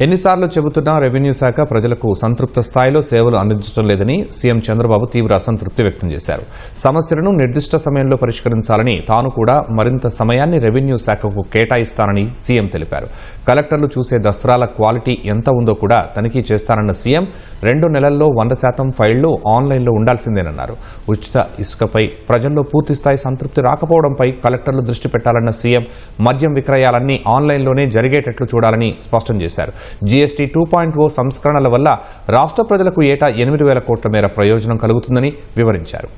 ఎన్నిసార్లు చెబుతున్నా రెవెన్యూ శాఖ ప్రజలకు సంతృప్త స్థాయిలో సేవలు అందించడం లేదని సీఎం చంద్రబాబు తీవ్ర అసంతృప్తి వ్యక్తం చేశారు. సమస్యలను నిర్దిష్ట సమయంలో పరిష్కరించాలని తాను కూడా మరింత సమయాన్ని రెవెన్యూ శాఖకు కేటాయిస్తానని సీఎం తెలిపారు. కలెక్టర్లు చూసే దస్త్రాల క్వాలిటీ ఎంత ఉందో కూడా తనిఖీ చేస్తానన్న సీఎం రెండు నెలల్లో వంద శాతం ఫైళ్ళు ఆన్లైన్లో ఉండాల్సిందేనన్నారు. ఉచిత ఇసుకపై ప్రజల్లో పూర్తిస్థాయి సంతృప్తి రాకపోవడంపై కలెక్టర్లు దృష్టి పెట్టాలన్న సీఎం మద్యం విక్రయాలన్నీ ఆన్లైన్లోనే జరిగేటట్లు చూడాలని స్పష్టం చేశారు. జీఎస్టీ టూ పాయింట్ ఓ సంస్కరణల వల్ల రాష్ట్ర ప్రజలకు ఏటా ఎనిమిది వేల కోట్ల మేర ప్రయోజనం కలుగుతుందని వివరించారు.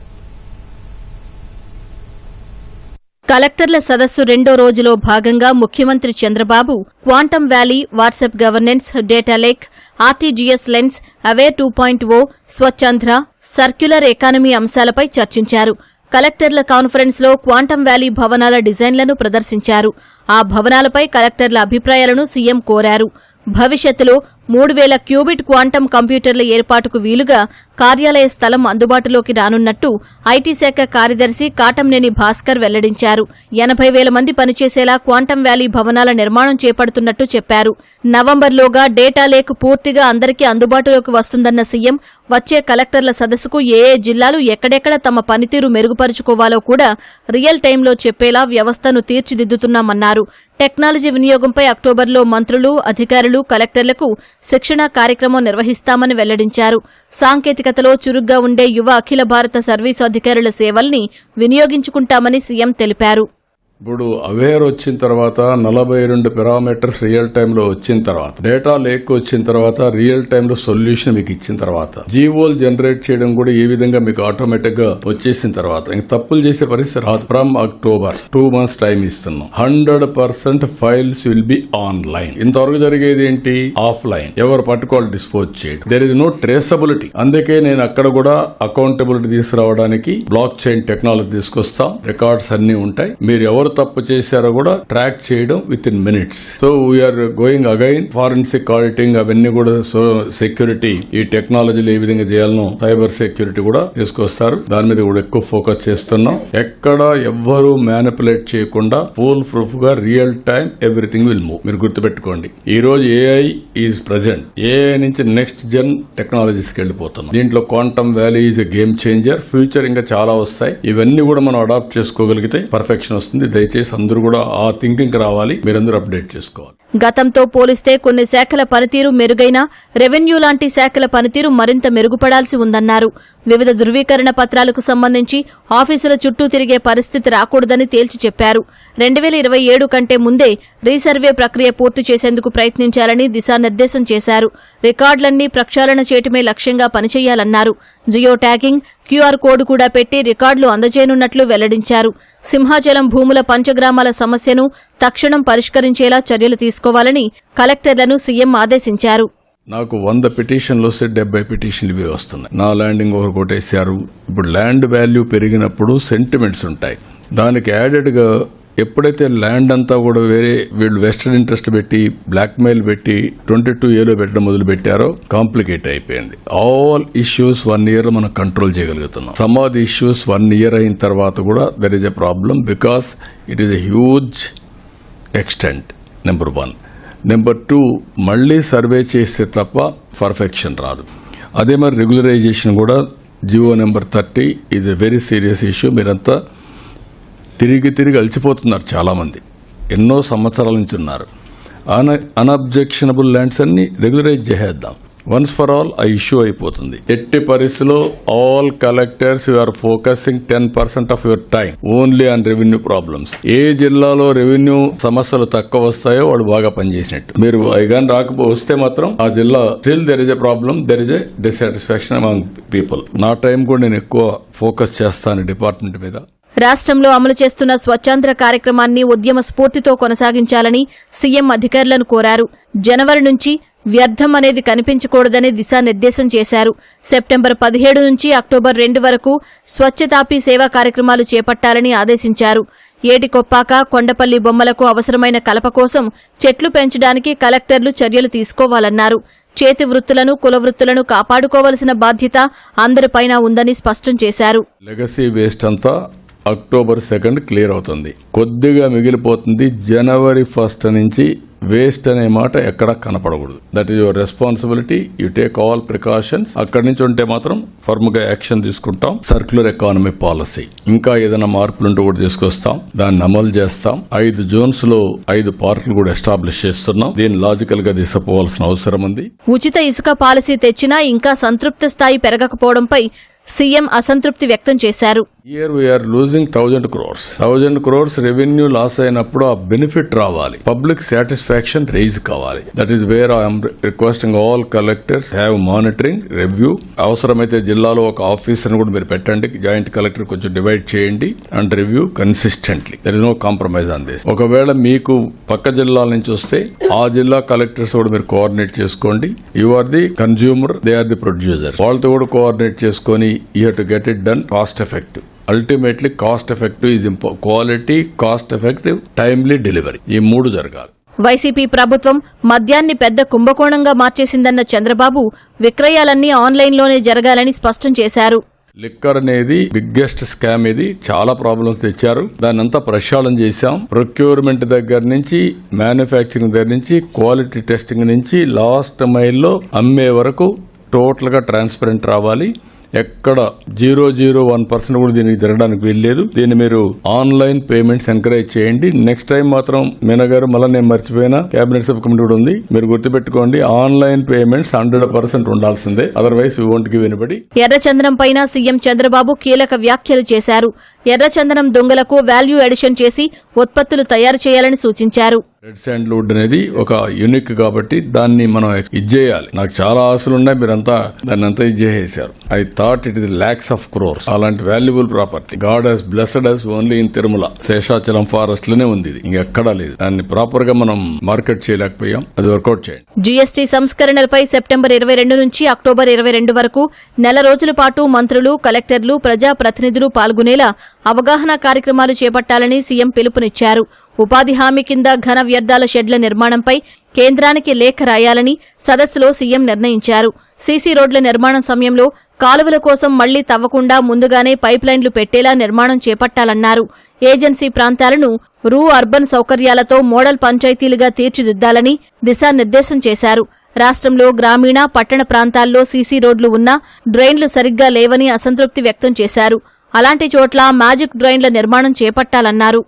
కలెక్టర్ల సదస్సు రెండో రోజులో భాగంగా ముఖ్యమంత్రి Chandrababu quantum valley WhatsApp governance data lake RTGS lens aware two point O Swachhandhra circular economy అంశాలపై చర్చించారు. కలెక్టర్ల కాన్ఫరెన్స్లో క్వాంటమ్ వ్యాలీ భవనాల డిజైన్లను ప్రదర్శించారు. ఆ భవనాలపై కలెక్టర్ల అభిప్రాయాలను సీఎం కోరారు. భవిష్యత్తులో మూడు వేల క్యూబిట్ క్వాంటం కంప్యూటర్ల ఏర్పాటుకు వీలుగా కార్యాలయ స్థలం అందుబాటులోకి రానున్నట్టు ఐటీ శాఖ కార్యదర్శి కాటంనేని భాస్కర్ వెల్లడించారు. ఎనభై వేల మంది పనిచేసేలా క్వాంటం వ్యాలీ భవనాల నిర్మాణం చేపడుతున్నట్టు చెప్పారు. నవంబర్లోగా డేటా లేక్ పూర్తిగా అందరికీ అందుబాటులోకి వస్తుందన్న సీఎం వచ్చే కలెక్టర్ల సదస్సుకు ఏ ఏ జిల్లాలు ఎక్కడెక్కడ తమ పనితీరు మెరుగుపరుచుకోవాలో కూడా రియల్ టైంలో చెప్పేలా వ్యవస్థను తీర్చిదిద్దుతున్నామన్నారు. టెక్నాలజీ వినియోగంపై అక్టోబర్లో మంత్రులు అధికారులు కలెక్టర్లకు శిక్షణా కార్యక్రమం నిర్వహిస్తామని వెల్లడించారు. సాంకేతికతలో చురుగ్గా ఉండే యువ అఖిల భారత సర్వీసు అధికారుల సేవల్ని వినియోగించుకుంటామని సీఎం తెలిపారు. ఇప్పుడు అవేర్ వచ్చిన తర్వాత నలభై రెండు పెరామీటర్స్ రియల్ టైంలో వచ్చిన తర్వాత డేటా లేక్ వచ్చిన తర్వాత రియల్ టైంలో సొల్యూషన్ మీకు ఇచ్చిన తర్వాత జీవోలు జనరేట్ చేయడం కూడా ఈ విధంగా మీకు ఆటోమేటిక్గా వచ్చేసిన తర్వాత ఇంక తప్పులు చేసే పరిస్థితి రాదు. From October two months time ఇస్తున్నాం. Hundred percent files will be online ఇంతవరకు జరిగేది ఏంటి? ఆఫ్లైన్ ఎవరు పట్టుకోవాలి డిస్పోజ్ చేయడం. దెర్ ఇస్ నో ట్రేసబిలిటీ అందుకే నేను అక్కడ కూడా అకౌంటబిలిటీ తీసుకురావడానికి బ్లాక్ చైన్ టెక్నాలజీ తీసుకొస్తాం. రికార్డ్స్ అన్ని ఉంటాయి. మీరు ఎవరు తప్పు చేశారో కూడా ట్రాక్ చేయడం within minutes so we're going again forensic auditing అవన్నీ కూడా సో సెక్యూరిటీ ఈ టెక్నాలజీలు ఏ విధంగా చేయాలనో సైబర్ సెక్యూరిటీ కూడా తీసుకొస్తారు. దాని మీద కూడా ఎక్కువ ఫోకస్ చేస్తున్నాం. ఎక్కడ ఎవ్వరు మ్యానిపులేట్ చేయకుండా full ప్రూఫ్గా real time everything will move మీరు గుర్తుపెట్టుకోండి. ఈ రోజు ఏఐ ఈజ్ ప్రజెంట్ ఏఐ నుంచి నెక్స్ట్ జన్ టెక్నాలజీస్కి వెళ్ళిపోతున్నాం. దీంట్లో quantum valley is a game changer future ఇంకా చాలా వస్తాయి. ఇవన్నీ కూడా మనం అడాప్ట్ చేసుకోగలిగితే పర్ఫెక్షన్ వస్తుంది. దయచేసి అందరూ కూడా ఆ థింకింగ్ రావాలి. మీరందరూ అప్డేట్ చేసుకోవాలి. గతంతో పోలిస్తే కొన్ని శాఖల పనితీరు మెరుగైనా రెవెన్యూ లాంటి శాఖల పనితీరు మరింత మెరుగుపడాల్సి ఉందన్నారు. వివిధ ధృవీకరణ పత్రాలకు సంబంధించి ఆఫీసుల చుట్టూ తిరిగే పరిస్థితి రాకూడదని తేల్చి చెప్పారు. రెండు వేల ఇరవై ఏడు కంటే ముందే రీసర్వే ప్రక్రియ పూర్తి చేసేందుకు ప్రయత్నించాలని దిశానిర్దేశం చేశారు. రికార్డులన్నీ ప్రక్షాళన చేయటమే లక్ష్యంగా పనిచేయాలన్నారు. జియో ట్యాగింగ్ క్యూఆర్ కోడ్ కూడా పెట్టి రికార్డులు అందజేయనున్నట్లు వెల్లడించారు. సింహాచలం భూముల పంచగ్రామాల సమస్యను తక్షణం పరిష్కరించేలా చర్యలు తీసుకోవాలని కలెక్టర్లను సీఎం ఆదేశించారు. నాకు వంద పిటిషన్లు వస్తే డెబ్బై పిటిషన్లు ఇవి వస్తున్నాయి. నా ల్యాండింగ్ ఓవర్ కొట్టేశారు ఇప్పుడు ల్యాండ్ వాల్యూ పెరిగినప్పుడు సెంటిమెంట్స్ ఉంటాయి. దానికి యాడెడ్గా ఎప్పుడైతే ల్యాండ్ అంతా కూడా వేరే వీళ్ళు వెస్టర్న్ ఇంట్రెస్ట్ పెట్టి బ్లాక్ మెయిల్ పెట్టి ట్వంటీ టూ ఏలో పెట్టడం మొదలు పెట్టారో కాంప్లికేట్ అయిపోయింది. ఆల్ ఇష్యూస్ వన్ ఇయర్ మనం కంట్రోల్ చేయగలుగుతున్నాం. Some of the issues one year అయిన తర్వాత కూడా there is a problem because it is a huge extent number one number two మళ్ళీ సర్వే చేస్తే తప్ప పర్ఫెక్షన్ రాదు. అదే మరి రెగ్యులరైజేషన్ కూడా G O number thirty is a very serious issue మీరంతా తిరిగి తిరిగి అలసిపోతున్నారు చాలామంది. ఎన్నో సంవత్సరాల నుంచి ఉన్నారు. అన అన్అబ్జెక్షనబుల్ ల్యాండ్స్ అన్ని రెగ్యులరైజ్ చేసేద్దాం. వన్స్ ఫర్ ఆల్ ఆ ఇష్యూ అయిపోతుంది. ఎట్టి పరిస్థితిలో all collectors you are focusing ten percent of your time only on revenue problems ఏ జిల్లాలో రెవెన్యూ సమస్యలు తక్కువ వస్తాయో వాడు బాగా పనిచేసినట్టు. మీరు ఐగాన్ కానీ రాకపో వస్తే మాత్రం ఆ జిల్లా still there is a problem there is a dissatisfaction among people నా టైం కూడా నేను ఎక్కువ ఫోకస్ చేస్తాను డిపార్ట్మెంట్ మీద. రాష్ట్రంలో అమలు చేస్తున్న స్వచ్ఛాంధ్ర కార్యక్రమాన్ని ఉద్యమ స్ఫూర్తితో కొనసాగించాలని సీఎం అధికారులను కోరారు. జనవరి నుంచి వ్యర్థం అనేది కనిపించకూడదని దిశానిర్దేశం చేశారు. సెప్టెంబర్ పదిహేడు నుంచి అక్టోబర్ రెండు వరకు స్వచ్ఛతాపీ సేవా కార్యక్రమాలు చేపట్టాలని ఆదేశించారు. ఏటికొప్పాక కొండపల్లి బొమ్మలకు అవసరమైన కలప కోసం చెట్లు పెంచడానికి కలెక్టర్లు చర్యలు తీసుకోవాలన్నారు. చేతి వృత్తులను కుల వృత్తులను కాపాడుకోవలసిన బాధ్యత అందరిపైన ఉందని స్పష్టం చేశారు. లెగసీ వేస్ట్ అంతా అక్టోబర్ సెకండ్ క్లియర్ అవుతుంది. కొద్దిగా మిగిలిపోతుంది జనవరి ఫస్ట్ నుంచి వేస్ట్ అనే మాట ఎక్కడ కనపడకూడదు. That is your responsibility you take all precautions అక్కడి నుంచి ఉంటే మాత్రం ఫర్మ్గా యాక్షన్ తీసుకుంటాం. సర్క్యులర్ ఎకానమీ పాలసీ ఇంకా ఏదైనా మార్పులు ఉంటే కూడా తీసుకొస్తాం. దాన్ని అమలు చేస్తాం. ఐదు జోన్స్లో ఐదు పార్కులు కూడా ఎస్టాబ్లిష్ చేస్తున్నాం. దీన్ని లాజికల్గా తీసుకుపోవాల్సిన అవసరం ఉంది. ఉచిత ఇసుక పాలసీ తెచ్చినా ఇంకా సంతృప్త స్థాయి పెరగకపోవడంపై సీఎం అసంతృప్తి వ్యక్తం చేశారు. Year we're losing thousand crores thousand crores revenue loss అయినప్పుడు ఆ బెనిఫిట్ రావాలి. పబ్లిక్ సాటిస్ఫాక్షన్ రైజ్ కావాలి. That is where I'm requesting all collectors have monitoring review అవసరమైతే జిల్లాలో ఒక ఆఫీసర్ కూడా మీరు పెట్టండి. జాయింట్ కలెక్టర్ కొంచెం డివైడ్ చేయండి and review consistently there is no compromise on this ఒకవేళ మీకు పక్క జిల్లాల నుంచి వస్తే ఆ జిల్లా కలెక్టర్స్ కూడా మీరు కోఆర్డినేట్ చేసుకోండి. You are the consumer they are the producer వాళ్ళతో కూడా కోఆర్డినేట్ చేసుకొని you to get it done cost effective ultimately cost effective is ఇంపో quality cost effective timely delivery ఈ మూడు జరగాలి. వైసీపీ ప్రభుత్వం మద్యాన్ని పెద్ద కుంభకోణంగా మార్చేసిందన్న చంద్రబాబు విక్రయాలన్నీ ఆన్లైన్లోనే జరగాలని స్పష్టం చేశారు. లిక్కర్ అనేది బిగ్గెస్ట్ స్కామ్ ఇది. చాలా ప్రాబ్లమ్స్ తెచ్చారు. దాన్ని అంతా ప్రక్షాళన చేశాం. ప్రొక్యూర్మెంట్ దగ్గర నుంచి మ్యానుఫ్యాక్చరింగ్ దగ్గర నుంచి క్వాలిటీ టెస్టింగ్ నుంచి లాస్ట్ మైల్లో అమ్మే వరకు టోటల్గా ట్రాన్స్పరెంట్ రావాలి. ఎక్కడ జీరో జీరో వన్ పర్సెంట్ కూడా దీనికి జరగడానికి వీల్లేదు. దీన్ని మీరు ఆన్లైన్ పేమెంట్స్ ఎంకరేజ్ చేయండి. నెక్స్ట్ టైం మాత్రం మీనా గారు మళ్ళీ నేను మర్చిపోయిన కేబినెట్ సబ్ కమిటీ కూడా ఉంది. మీరు గుర్తుపెట్టుకోండి ఆన్లైన్ పేమెంట్స్ హండ్రెడ్ పర్సెంట్ ఉండాల్సిందే. Otherwise we won't give anybody పైన సీఎం చంద్రబాబు కీలక వ్యాఖ్యలు చేశారు. ఎర్రచందనం దొంగలకు వాల్యూ ఎడిషన్ చేసి ఉత్పత్తులు తయారు చేయాలని సూచించారు. రెడ్ శాండ్ వుడ్ అనేది ఒక యూనిక్ కాబట్టి దాన్ని మనం ఇది చేయాలి నాకు చాలా ఆశలు ఉన్నాయి మీరంతా దాన్ని అంతా ఇది చేసేసారు I thought it is lakhs of crores అలాంటి valuable property God has blessed us only in Tirumala Seshachalam ఫారెస్ట్లోనే ఉంది ఇది. ఇంకెక్కడా లేదు. దాన్ని ప్రాపర్గా మనం మార్కెట్ చేయలేకపోయాం. అది వర్కౌట్ చేయండి. జీఎస్టీ సంస్కరణలపై సెప్టెంబర్ ఇరవై రెండు నుంచి అక్టోబర్ ఇరవై రెండు వరకు నెల రోజుల పాటు మంత్రులు కలెక్టర్లు ప్రజాప్రతినిధులు పాల్గొనేలా అవగాహన కార్యక్రమాలు చేపట్టాలని సీఎం పిలుపునిచ్చారు. ఉపాధి హామీ కింద ఘన వ్యర్థాల షెడ్ల నిర్మాణంపై కేంద్రానికి లేఖ రాయాలని సదస్సులో సీఎం నిర్ణయించారు. సీసీ రోడ్ల నిర్మాణం సమయంలో కాలువల కోసం మళ్ళీ తవ్వకుండా ముందుగానే పైప్లైన్లు పెట్టేలా నిర్మాణం చేపట్టాలన్నారు. ఏజెన్సీ ప్రాంతాలను రూ అర్బన్ సౌకర్యాలతో మోడల్ పంచాయతీలుగా తీర్చిదిద్దాలని దిశానిర్దేశం చేశారు. రాష్ట్రంలో గ్రామీణ పట్టణ ప్రాంతాల్లో సీసీ రోడ్లు ఉన్నా డ్రైన్లు సరిగ్గా లేవని అసంతృప్తి వ్యక్తం చేశారు. అలాంటి చోట్ల మ్యాజిక్ డ్రైన్ల నిర్మాణం చేపట్టాలన్నారు.